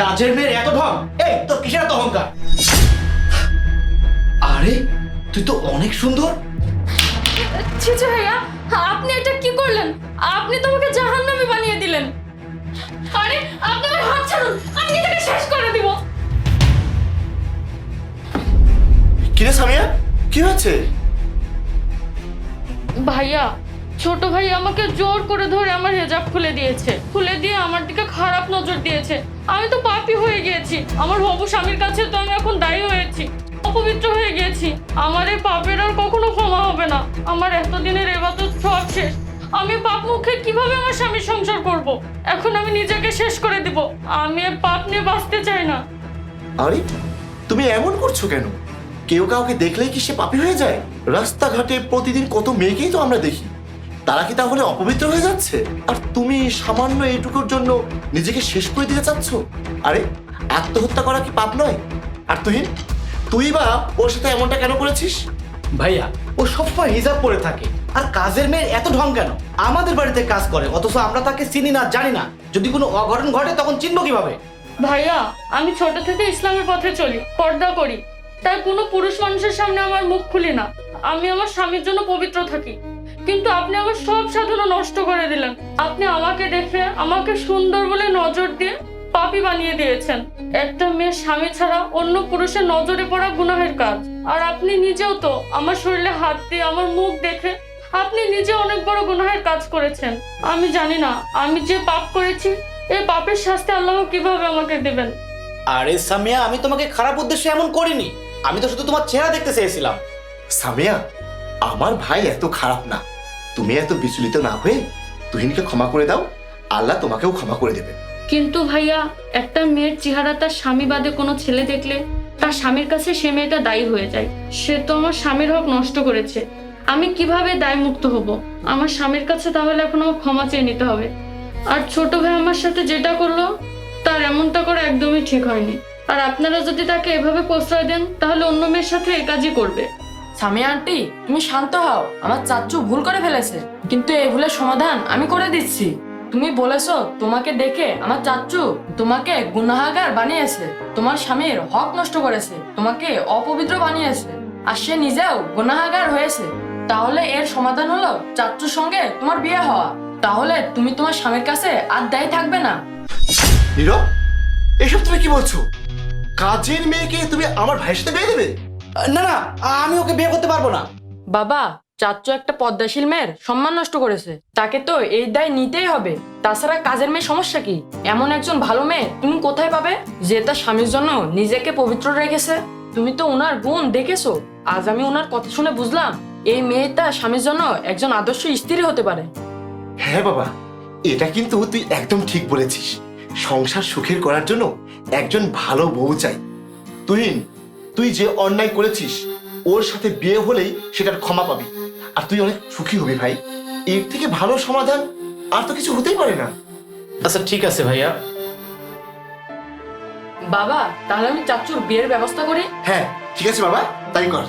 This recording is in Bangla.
কাজের মেয়ের এত ঢং? এই তোর কিসের এত অহংকার? আরে তুই তো অনেক সুন্দর। ছিচে ভাইয়া আপনি এটা কি করলেন? আপনি তো আমাকে জাহান্নামী বানিয়ে দিলেন। আরে আপনি আমার হাত ছাড়ুন। আমি এটাকে শেষ করে দিব। কিরে সামিয়া? কি হচ্ছে ভাইয়া ছোট ভাই আমাকে জোর করে ধরে আমার হেজাব খুলে দিয়েছে। খুলে দিয়ে আমার দিকে খারাপ নজর দিয়েছে। আমি তো পাপী হয়ে গিয়েছি। আমার বাবু স্বামীর কাছে তো আমি এখন দায়ী হয়েছি। অপবিত্র হয়ে গিয়েছি। আমার এই পাপের আর কখনো ক্ষমা হবে না। আমার এতদিনের এবাদত সব শেষ। আমি পাপ মুখে কীভাবে আমার স্বামীর সংসার করব। এখন আমি নিজেকে শেষ করে দিব। আমি পাপ নিয়ে বাঁচতে চাই না। আরে, তুমি এমন করছ কেন? কেউ কাউকে দেখলেই কি সে পাপী হয়ে যায়? রাস্তাঘাটে প্রতিদিন কত মেয়েকেই তো আমরা দেখি। তারা কি তাহলে অপবিত্র হয়ে যাচ্ছে? আর তুমি সামান্য এইটুকুর জন্য নিজেকে শেষ করে দিতে চাচ্ছ? আরে আত্মহত্যা করা কি পাপ নয়? আর তুই তুই বা ওর সাথে এমনটা কেন করেছিস? ভাইয়া ও সবসময় হিজাব পরে থাকে। আর কাজের মেয়ের এত ঢং কেন? আমাদের বাড়িতে কাজ করে অথচ আমরা তাকে চিনি না জানি না। যদি কোনো অঘটন ঘটে তখন চিনবো কীভাবে? ভাইয়া আমি ছোট থেকে ইসলামের পথে চলি পর্দা করি। তাই কোনো পুরুষ মানুষের সামনে আমার মুখ খুলি না। আমি আমার স্বামীর জন্য পবিত্র থাকি। কিন্তু আপনি আমার সব সাধনা নষ্ট করে দিলেন। আপনি আমাকে দেখে আমাকে সুন্দর বলে নজর দিয়ে পাপি বানিয়ে দিয়েছেন। একটা মেয়ের স্বামী ছাড়া অন্য পুরুষের নজরে পড়া গুনাহের কাজ। আর আপনি নিজেও তো আমার শরীরে হাত দিয়ে আমার মুখ দেখে আপনি নিজে অনেক বড় গুনাহের কাজ করেছেন। আমি জানি না আমি যে পাপ করেছি এই পাপের শাস্তি আল্লাহ কীভাবে আমাকে দেবেন? আরে সামিয়া আমি তোমাকে খারাপ উদ্দেশ্যে এমন করিনি। আমি তো শুধু তোমার চেহারা দেখতে চেয়েছিলাম। সামিয়া আমার ভাই এত খারাপ না। তুমি এত বিচলিত না হয়ে তুহিনকে ক্ষমা করে দাও, আল্লাহ তোমাকেও ক্ষমা করে দেবে কিন্তু ভাইয়া, একটা মেয়ের চেহারা তার স্বামী বাদে কোনো ছেলে দেখলে তার স্বামীর কাছে সে মেয়েটা দায়ী হয়ে যায়। সে তো আমার স্বামীর হক নষ্ট করেছে। আমি কীভাবে দায় মুক্ত হব? আমার স্বামীর কাছে তাহলে এখন আমার ক্ষমা চেয়ে নিতে হবে। আর ছোট ভাই আমার সাথে যেটা করল, তার এমনটা করা একদমই ঠিক হয়নি। আর আপনারা যদি তাকে এভাবে প্রশ্রয় দেন, তাহলে অন্য মেয়ের সাথে এ কাজই করবে। সামিয়া আন্টি, তুমি শান্ত হও। আমার চাচ্চু ভুল করে ফেলেছে। কিন্তু এই ভুলের সমাধান আমি করে দিচ্ছি। তুমি বলেছ তোমাকে দেখে আমার চাচ্চু তোমাকে গুনাহাগার বানিয়েছে। তোমার স্বামীর হক নষ্ট করেছে, তোমাকে অপবিত্র বানিয়েছে, আর সে নিজেও গুনাহাগার হয়েছে। তাহলে এর সমাধান হলো চাচ্চুর সঙ্গে তোমার বিয়ে হওয়া। তাহলে তুমি তোমার স্বামীর কাছে আর দায়ী থাকবে না। নীরব, এসব তুমি কি বলছো? কাজের মেয়েকে তুমি আমার ভাইয়ের সাথে বিয়ে দেবে? না না আমি ওকে বিয়ে করতে পারব না। বাবা চাচ্চু একটা পদ্মাশীল মেয়ের সম্মান নষ্ট করেছে। তাকে তো এই দায় নিতেই হবে। তাছাড়া কাজের মেয়ে সমস্যা কি? এমন একজন ভালো মেয়ে তুমি কোথায় পাবে? যে তার স্বামীর জন্য নিজেকে পবিত্র রেখেছে। তুমি তো ওনার গুণ দেখেছ। আজ আমি ওনার কথা শুনে বুঝলাম এই মেয়েটা স্বামীর জন্য একজন আদর্শ স্ত্রী হতে পারে। হ্যাঁ বাবা এটা কিন্তু তুই একদম ঠিক বলেছিস। সংসার সুখের করার জন্য একজন ভালো বউ চাই। তুহিন তুই যে অন্যায় করেছিস ওর সাথে বিয়ে হলেই সেটার ক্ষমা পাবি। আর তুই অনেক সুখী হবি ভাই। এর থেকে ভালো সমাধান আর তো কিছু হতেই পারে না। আচ্ছা ঠিক আছে ভাইয়া। বাবা তাহলে আমি চাচুর বিয়ের ব্যবস্থা করি? হ্যাঁ ঠিক আছে বাবা তাই কর।